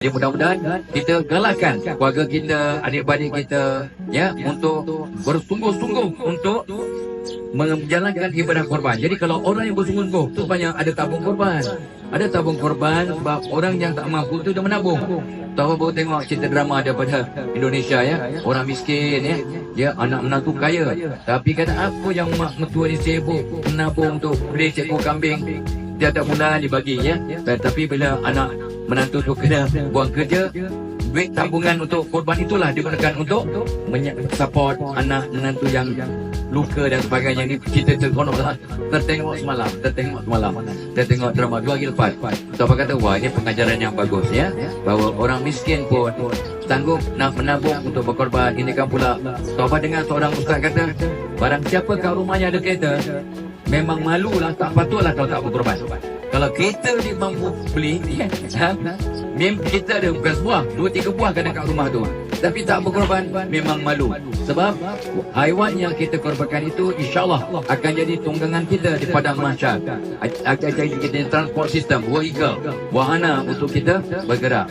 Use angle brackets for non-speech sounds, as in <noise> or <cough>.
Jadi mudah-mudahan kita galakkan keluarga kita, adik-beradik kita ya untuk bersungguh-sungguh untuk menjalankan ibadah korban. Jadi kalau orang yang bersungguh-sungguh tu banyak ada tabung korban. Ada tabung korban sebab orang yang tak mampu tu dia menabung. Tahu baru tengok cerita drama daripada Indonesia ya. Orang miskin ya. Dia anak menantu kaya. Tapi kata apa yang mak mertua ni sibuk menabung tu beli seekor kambing. Dia tak bulan dibagi ya. Tapi bila anak menantu tu kena buang kerja, duit tabungan untuk korban itulah digunakan untuk support anak menantu yang luka dan sebagainya. Ni kita terkonok lah tertengok semalam tertengok semalam tertengok drama dua hari lepas. So apa kata wah ini pengajaran yang bagus ya. Bahawa orang miskin pun sanggup nak menabung untuk berkorban. Ini kan pula so apa dengar seorang ustaz kata barang siapa kat rumahnya ada kereta memang malu lah tak patutlah kalau tak berkorban. Kalau kereta <laughs> dia mampu beli ha, kita ada bukan sebuah dua tiga buah kadang kat rumah tu. Tapi tak berkorban memang malu. Sebab haiwan yang kita korbankan itu insyaallah akan jadi tunggangan kita di padang mahsyar akan jadi kita transport system vehicle wahana untuk kita bergerak